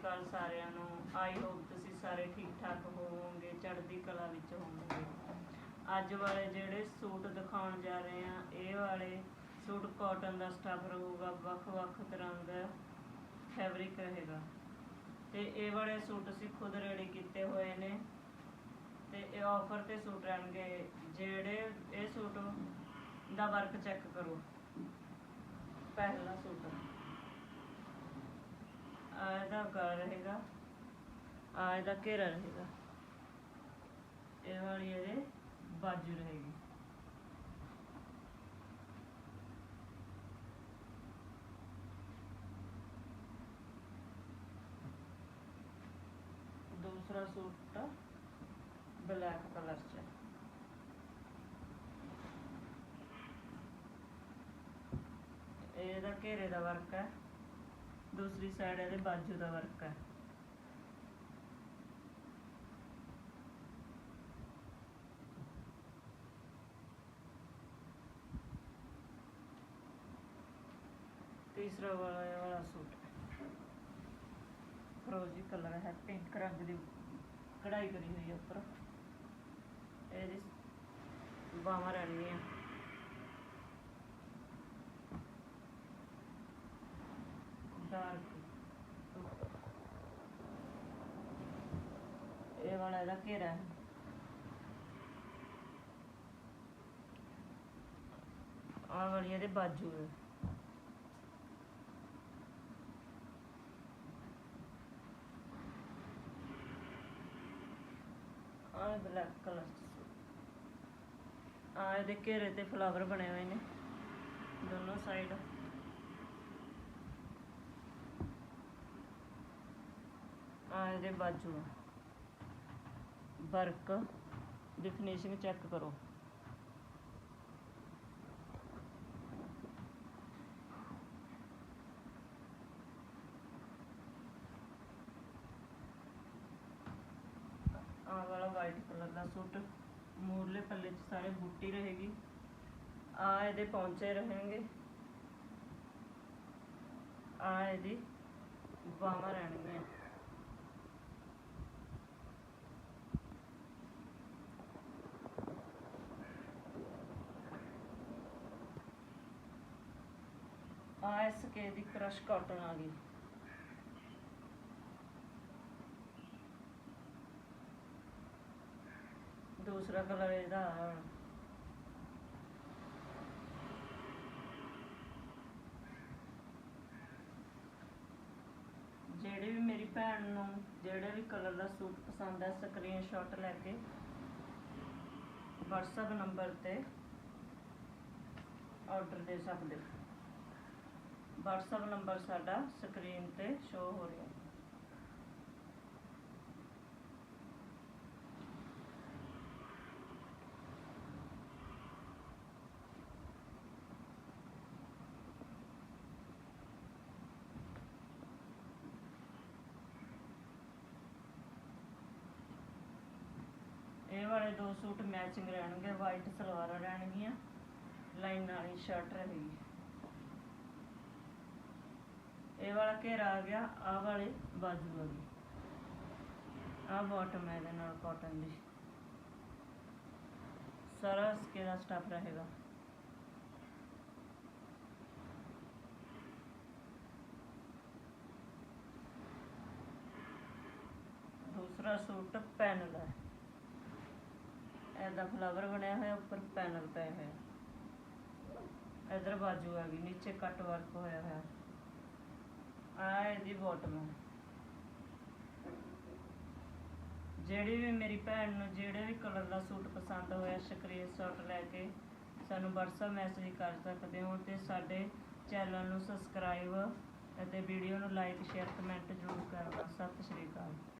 ਅਕਾਲ ਸਾਰਿਆਂ ਨੂੰ I hope ਤੁਸੀਂ ਸਾਰੇ ਠੀਕ ਠਾਕ ਹੋਵੋਗੇ, ਚੜ੍ਹਦੀ ਕਲਾ ਵਿੱਚ ਹੋਵੋਗੇ। ਅੱਜ ਵਾਲੇ ਜਿਹੜੇ ਸੂਟ ਦਿਖਾਉਣ ਜਾ ਰਹੇ ਆ ਇਹ ਵਾਲੇ ਸੂਟ ਕਾਟਨ ਦਾ ਸਟੱਫ ਰਹੂਗਾ ਵੱਖ-ਵੱਖ ਤਰ੍ਹਾਂ ਦਾ ਫੈਬਰਿਕ ਰਹੇਗਾ। ਤੇ ਇਹ ਵਾਲੇ ਸੂਟ ਅਸੀਂ ਖੁਦ ਰੈਡੀ ਕੀਤੇ ਹੋਏ ਨੇ। ਤੇ ਇਹ ਆਫਰ ਤੇ ਸੂਟ ਰਹਿਣਗੇ। ਜਿਹੜੇ ਇਹ ਸੂਟ ਦਾ ਵਰਕ ਚੈੱਕ ਕਰੋ। ਪਹਿਲਾ ਸੂਟ। ਆ ਦਾ ਗਲ ਰਹੇਗਾ ਆ ਦਾ ਘੇਰਾ ਰਹੇਗਾ। ਇਹ ਵਾਲੀ ਇਹਦੇ ਬਾਜੂ ਰਹੇਗੀ। ਦੂਸਰਾ ਸੂਟ ਬਲੈਕ ਕਲਰ ਚ। ਇਹਦਾ ਘੇਰੇ ਦਾ ਵਰਕ ਹੈ। ਦੂਸਰੀ ਸਾਈਡ ਇਹਦੇ ਬਾਜੂ ਦਾ ਵਰਕ ਹੈ। ਤੀਸਰਾ ਵਾਲਾ ਇਹ ਵਾਲਾ ਸੂਟ ਫਰੋਜੀ ਕਲਰ ਹੈ ਪਿੰਕ ਰੰਗ ਦੀ ਕਢਾਈ ਕਰੀ ਹੋਈ ਹੈ ਉੱਪਰ। ਇਹਦੀ ਬਾਹਾਂ ਰਹਿਣਗੀਆਂ। ਇਹ ਵਾਲਾ ਇਹਦਾ ਘੇਰਾ ਹੈ ਵਾਲੀ ਇਹਦੇ ਬਾਜੂ ਹੈ ਆਹ ਬਲੈਕ ਕਲਰ ਆ ਇਹਦੇ ਘੇਰੇ ਤੇ ਫਲਾਵਰ ਬਣੇ ਹੋਏ ਨੇ। ਦੋਨੋਂ ਸਾਈਡ ਇਹਦੇ ਬਾਜੂ ਵਰਕ ਦੀ ਫਿਨਿਸ਼ਿੰਗ ਚੈੱਕ ਕਰੋ। ਆਹ ਵਾਲਾ ਵਾਈਟ ਕਲਰ ਦਾ ਸੂਟ, ਮੂਰਲੇ ਪੱਲੇ 'ਚ ਸਾਰੇ ਬੂਟੀ ਰਹੇਗੀ। ਆ ਇਹਦੇ ਪੌਂਚੇ ਰਹਿਣਗੇ। ਆ ਇਹਦੀ ਬਾਹਾਂ ਰਹਿਣਗੀਆਂ। ਆ ਇਸ ਕੇ ਦੀ ਕ੍ਰਸ਼ ਕਾਟਨ ਆ ਗਈ। ਦੂਸਰਾ ਕਲਰ ਇਹਦਾ ਜਿਹੜੇ ਵੀ ਮੇਰੀ ਭੈਣ ਨੂੰ ਜਿਹੜੇ ਵੀ ਕਲਰ ਦਾ ਸੂਟ ਪਸੰਦ ਹੈ ਸਕਰੀਨਸ਼ਾਟ ਲੈ ਕੇ WhatsApp ਨੰਬਰ ਤੇ ਆਰਡਰ ਦੇ ਸਕਦੇ। ਹੋ WhatsApp ਨੰਬਰ ਸਾਡਾ ਸਕਰੀਨ ਤੇ ਸ਼ੋ ਹੋ ਰਿਹਾ ਇਹ ਵਾਲੇ ਦੋ ਸੂਟ ਮੈਚਿੰਗ ਰਹਿਣਗੇ ਵਾਈਟ ਸਲਵਾਰਾਂ ਰਹਿਣਗੀਆਂ, ਲਾਈਨ ਵਾਲੀ ਸ਼ਰਟ ਰਹੇਗੀ ਇਹ ਵਾਲਾ ਘੇਰਾ ਆ ਗਿਆ, ਆਹ ਵਾਲੇ ਬਾਜੂ ਆ ਗਈ ਆਹ ਬਾਟਮ ਹੈ ਇਹਦੇ ਨਾਲ ਕਾਟਨ ਦੀ। ਸਾਰਾ ਸਕੇ ਸਟਾਫ ਰਹੇਗਾ? ਦੂਸਰਾ ਸੂਟ ਪੈਨਲ ਹੈ। ਇਹਦਾ ਫਲਾਵਰ ਬਣਿਆ ਹੋਇਆ, ਉੱਪਰ ਪੈਨਲ ਪਏ ਹੋਏ ਇਧਰ ਬਾਜੂ ਆ ਗਈ, ਨੀਚੇ ਕੱਟ ਵਰਕ ਹੋਇਆ ਹੋਇਆ। ਆ ਇਹਦੀ ਬੋਟਮ ਜਿਹੜੀ ਵੀ ਮੇਰੀ ਭੈਣ ਨੂੰ ਜਿਹੜੇ ਵੀ ਕਲਰ ਦਾ ਸੂਟ ਪਸੰਦ ਹੋਇਆ ਸਕਰੀਨਸ਼ਾਟ ਲੈ ਕੇ ਸਾਨੂੰ WhatsApp ਮੈਸੇਜ ਕਰ ਸਕਦੇ ਹੋ ਤੇ ਸਾਡੇ ਚੈਨਲ ਨੂੰ ਸਬਸਕ੍ਰਾਈਬ ਅਤੇ ਵੀਡੀਓ ਨੂੰ ਲਾਈਕ ਸ਼ੇਅਰ ਕਮੈਂਟ ਜ਼ਰੂਰ ਕਰਨਾ। ਸਤਿ ਸ਼੍ਰੀ ਅਕਾਲ।